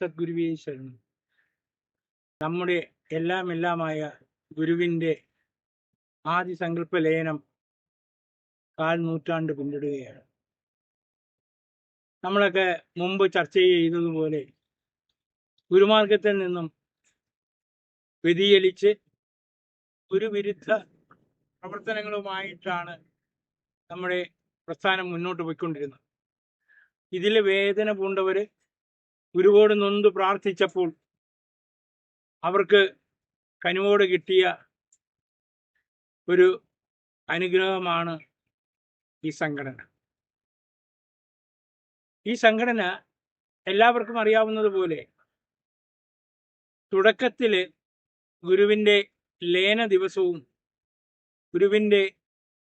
സദ്ഗുരുവേ ശരണം നമ്മുടെ എല്ലാം എല്ലാമായ ഗുരുവിന്റെ ആദ്യ സങ്കല്പ ലയനം കാൽ നൂറ്റാണ്ട് പിന്നിടുകയാണ്. നമ്മളൊക്കെ മുമ്പ് ചർച്ച ചെയ്തതുപോലെ ഗുരുമാർഗത്തിൽ നിന്നും വ്യതിചലിച്ച് ഗുരുവിരുദ്ധ പ്രവർത്തനങ്ങളുമായിട്ടാണ് നമ്മുടെ പ്രസ്ഥാനം മുന്നോട്ട് പോയിക്കൊണ്ടിരുന്നത്. ഇതിൽ വേദന പൂണ്ടവര് ഗുരുവോട് നൊന്ത് പ്രാർത്ഥിച്ചപ്പോൾ അവർക്ക് കനിവോട് കിട്ടിയ ഒരു അനുഗ്രഹമാണ് ഈ സംഘടന. ഈ സംഘടന എല്ലാവർക്കും അറിയാവുന്നതുപോലെ തുടക്കത്തിൽ ഗുരുവിന്റെ ലേന ദിവസവും ഗുരുവിന്റെ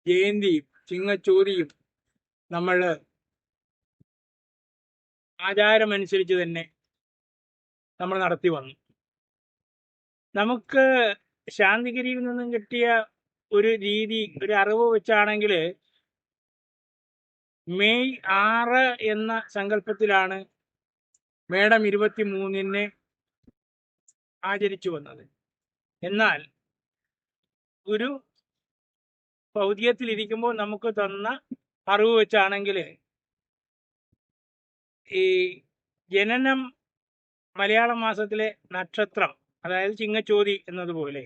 ജയന്തിയും ചിങ്ങച്ചോതിയും നമ്മൾ ആചാരമനുസരിച്ച് തന്നെ നമ്മൾ നടത്തി വന്നു. നമുക്ക് ശാന്തിഗിരിയിൽ നിന്നും കിട്ടിയ ഒരു രീതി ഒരു അറിവ് വെച്ചാണെങ്കിൽ മെയ് ആറ് എന്ന സങ്കല്പത്തിലാണ് മേഡം ഇരുപത്തി മൂന്നിന് ആചരിച്ചു വന്നത്. എന്നാൽ ഗുരു ഭൗതികത്തിലിരിക്കുമ്പോൾ നമുക്ക് തന്ന അറിവ് വെച്ചാണെങ്കിൽ ഈ ജനനം മലയാള മാസത്തിലെ നക്ഷത്രം അതായത് ചിങ്ങച്ചോതി എന്നതുപോലെ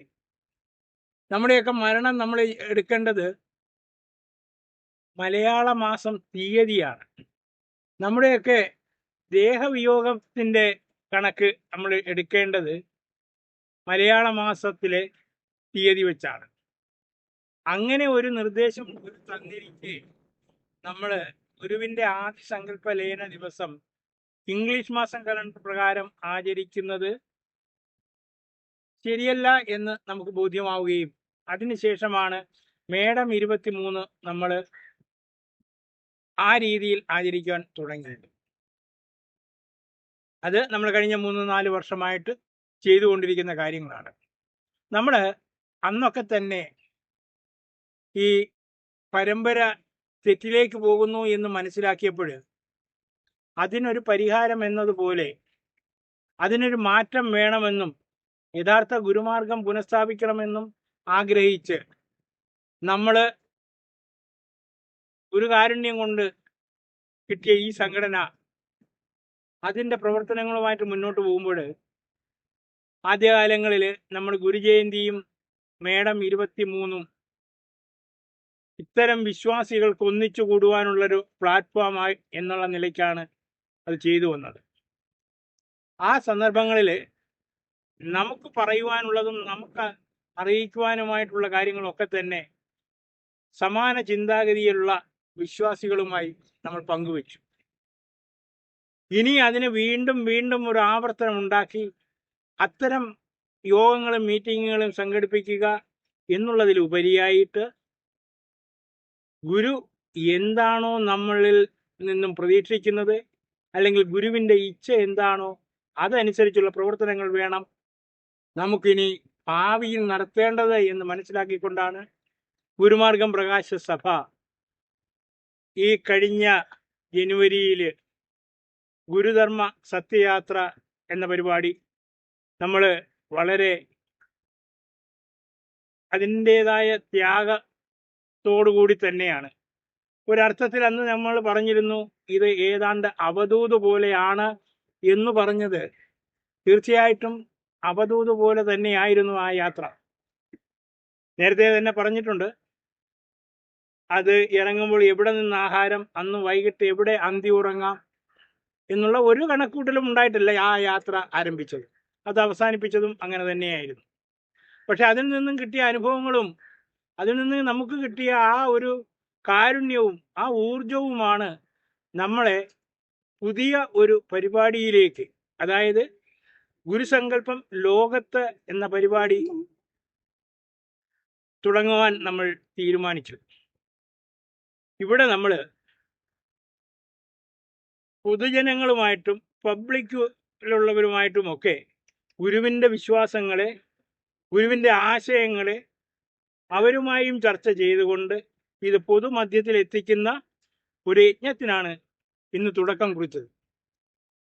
നമ്മുടെയൊക്കെ മരണം നമ്മൾ എടുക്കേണ്ടത് മലയാള മാസം തീയതിയാണ്. നമ്മുടെയൊക്കെ ദേഹവിയോഗത്തിന്റെ കണക്ക് നമ്മൾ എടുക്കേണ്ടത് മലയാള മാസത്തിലെ തീയതി വെച്ചാണ്. അങ്ങനെ ഒരു നിർദ്ദേശം തന്നിരിക്കെ നമ്മൾ ഗുരുവിന്റെ ആദ്യ സങ്കല്പ ലയന ദിവസം ഇംഗ്ലീഷ് മാസം കലണ്ടർ പ്രകാരം ആചരിക്കുന്നത് ശരിയല്ല എന്ന് നമുക്ക് ബോധ്യമാവുകയും അതിനുശേഷമാണ് മേടം ഇരുപത്തി മൂന്ന് നമ്മൾ ആ രീതിയിൽ ആചരിക്കാൻ തുടങ്ങിയത്. അത് നമ്മൾ കഴിഞ്ഞ മൂന്ന് നാല് വർഷമായിട്ട് ചെയ്തുകൊണ്ടിരിക്കുന്ന കാര്യങ്ങളാണ്. നമ്മൾ അന്നൊക്കെ തന്നെ ഈ പരമ്പര തെറ്റിലേക്ക് പോകുന്നു എന്ന് മനസ്സിലാക്കിയപ്പോൾ അതിനൊരു പരിഹാരം എന്നതുപോലെ അതിനൊരു മാറ്റം വേണമെന്നും യഥാർത്ഥ ഗുരുമാർഗം പുനഃസ്ഥാപിക്കണമെന്നും ആഗ്രഹിച്ച് നമ്മൾ ഒരു കാരുണ്യം കൊണ്ട് കിട്ടിയ ഈ സംഘടന അതിന്റെ പ്രവർത്തനങ്ങളുമായിട്ട് മുന്നോട്ട് പോകുമ്പോൾ ആദ്യകാലങ്ങളിൽ നമ്മൾ ഗുരുജയന്തിയും മേടം ഇരുപത്തി മൂന്നും ഇത്തരം വിശ്വാസികൾക്ക് ഒന്നിച്ചു കൂടുവാനുള്ളൊരു പ്ലാറ്റ്ഫോമായി എന്നുള്ള നിലയ്ക്കാണ് അത് ചെയ്തു വന്നത്. ആ സന്ദർഭങ്ങളിൽ നമുക്ക് പറയുവാനുള്ളതും നമുക്ക് അറിയിക്കുവാനുമായിട്ടുള്ള കാര്യങ്ങളൊക്കെ തന്നെ സമാന ചിന്താഗതിയിലുള്ള വിശ്വാസികളുമായി നമ്മൾ പങ്കുവച്ചു. ഇനി അതിന് വീണ്ടും വീണ്ടും ഒരു ആവർത്തനം ഉണ്ടാക്കി അത്തരം യോഗങ്ങളും മീറ്റിങ്ങുകളും സംഘടിപ്പിക്കുക എന്നുള്ളതിൽ ഉപരിയായിട്ട് ഗുരു എന്താണോ നമ്മളിൽ നിന്നും പ്രതീക്ഷിക്കുന്നത്? അല്ലെങ്കിൽ ഗുരുവിന്റെ ഇച്ഛ എന്താണോ? അതനുസരിച്ചുള്ള പ്രവർത്തനങ്ങൾ വേണം. നമുക്കിനി ഭാവിയിൽ നടത്തേണ്ടത് എന്ന് മനസ്സിലാക്കിക്കൊണ്ടാണ് ഗുരുമാർഗം പ്രകാശ സഭ ഈ കഴിഞ്ഞ ജനുവരിയിൽ ഗുരുധർമ്മ സത്യയാത്ര എന്ന പരിപാടി നമ്മൾ വളരെ അതിന്റേതായ അതിന്റെതായ ത്യാഗത്തോടുകൂടി തന്നെയാണ്. ഒരർത്ഥത്തിൽ അന്ന് നമ്മൾ പറഞ്ഞിരുന്നു ഇത് ഏതാണ്ട് അവധൂത് പോലെയാണ് എന്ന് പറഞ്ഞത്. തീർച്ചയായിട്ടും അവധൂത് പോലെ തന്നെയായിരുന്നു ആ യാത്ര. നേരത്തെ തന്നെ പറഞ്ഞിട്ടുണ്ട് അത് ഇറങ്ങുമ്പോൾ എവിടെ നിന്ന് ആഹാരം അന്ന് വൈകിട്ട് എവിടെ അന്തി ഉറങ്ങാം എന്നുള്ള ഒരു കണക്കൂട്ടലും ഉണ്ടായിട്ടില്ല ആ യാത്ര ആരംഭിച്ചത്. അത് അവസാനിപ്പിച്ചതും അങ്ങനെ തന്നെയായിരുന്നു. പക്ഷെ അതിൽ നിന്നും കിട്ടിയ അനുഭവങ്ങളും അതിൽ നിന്ന് നമുക്ക് കിട്ടിയ ആ ഒരു കാരുണ്യവും ആ ഊർജവുമാണ് നമ്മളെ പുതിയ ഒരു പരിപാടിയിലേക്ക് അതായത് ഗുരുസങ്കല്പം ലോകത്ത് എന്ന പരിപാടി തുടങ്ങുവാൻ നമ്മൾ തീരുമാനിച്ചു. ഇവിടെ നമ്മൾ പൊതുജനങ്ങളുമായിട്ടും പബ്ലിക്കിലുള്ളവരുമായിട്ടുമൊക്കെ ഗുരുവിന്റെ വിശ്വാസങ്ങളെ ഗുരുവിന്റെ ആശയങ്ങളെ അവരുമായും ചർച്ച ചെയ്തുകൊണ്ട് ഇത് പൊതുമധ്യത്തിൽ എത്തിക്കുന്ന ഒരു യജ്ഞത്തിനാണ് ഇന്ന് തുടക്കം കുറിച്ചത്.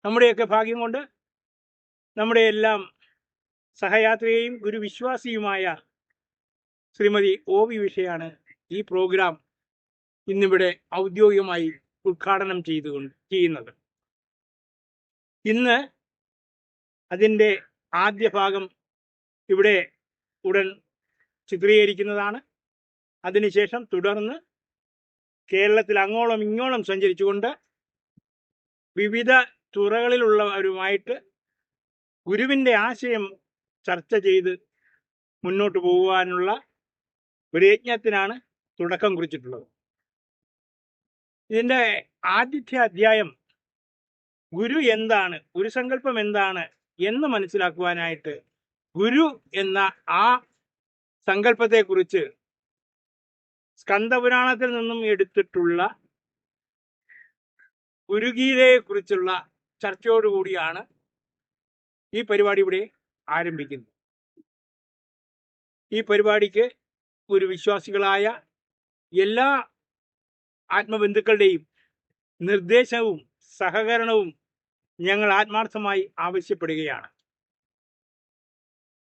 നമ്മുടെയൊക്കെ ഭാഗ്യം കൊണ്ട് നമ്മുടെ എല്ലാം സഹയാത്രികയും ഗുരുവിശ്വാസിയുമായ ശ്രീമതി ഒ വി വിഷയാണ് ഈ പ്രോഗ്രാം ഇന്നിവിടെ ഔദ്യോഗികമായി ഉദ്ഘാടനം ചെയ്തുകൊണ്ട് ചെയ്യുന്നത്. ഇന്ന് അതിന്റെ ആദ്യ ഭാഗം ഇവിടെ ഉടൻ ചിത്രീകരിക്കുന്നതാണ്. അതിനുശേഷം തുടർന്ന് കേരളത്തിൽ അങ്ങോളം ഇങ്ങോളം സഞ്ചരിച്ചുകൊണ്ട് വിവിധ തുറകളിലുള്ളവരുമായിട്ട് ഗുരുവിന്റെ ആശയം ചർച്ച ചെയ്ത് മുന്നോട്ട് പോകുവാനുള്ള ഒരു യജ്ഞത്തിനാണ് തുടക്കം കുറിച്ചിട്ടുള്ളത്. ഇതിന്റെ ആദ്യത്തെ അധ്യായം ഗുരു എന്താണ് ഗുരുസങ്കല്പം എന്താണ് എന്ന് മനസ്സിലാക്കുവാനായിട്ട് ഗുരു എന്ന ആ സങ്കല്പത്തെക്കുറിച്ച് സ്കന്ദപുരാണത്തിൽ നിന്നും എടുത്തിട്ടുള്ള ഗുരുഗീതയെക്കുറിച്ചുള്ള ചർച്ചയോടുകൂടിയാണ് ഈ പരിപാടി ഇവിടെ ആരംഭിക്കുന്നത്. ഈ പരിപാടിക്ക് ഒരു വിശ്വാസികളായ എല്ലാ ആത്മബന്ധുക്കളുടെയും നിർദ്ദേശവും സഹകരണവും ഞങ്ങൾ ആത്മാർത്ഥമായി ആവശ്യപ്പെടുകയാണ്.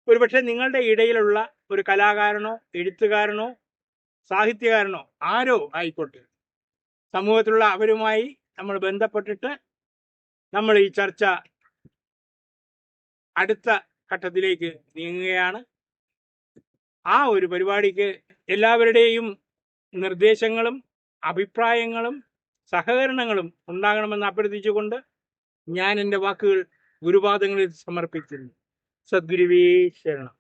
ഒരുപക്ഷെ നിങ്ങളുടെ ഇടയിലുള്ള ഒരു കലാകാരനോ എഴുത്തുകാരനോ സാഹിത്യകാരനോ ആരോ ആയിക്കോട്ടെ. സമൂഹത്തിലുള്ള അവരുമായി നമ്മൾ ബന്ധപ്പെട്ടിട്ട് നമ്മൾ ഈ ചർച്ച അടുത്ത ഘട്ടത്തിലേക്ക് നീങ്ങുകയാണ്. ആ ഒരു പരിപാടിക്ക് എല്ലാവരുടെയും നിർദ്ദേശങ്ങളും അഭിപ്രായങ്ങളും സഹകരണങ്ങളും ഉണ്ടാകണമെന്ന് അഭ്യർത്ഥിച്ചുകൊണ്ട് ഞാൻ എന്റെ വാക്കുകൾ ഗുരുപാദങ്ങളിൽ സമർപ്പിക്കുന്നു. സദ്ഗുരുവേ ശരണം.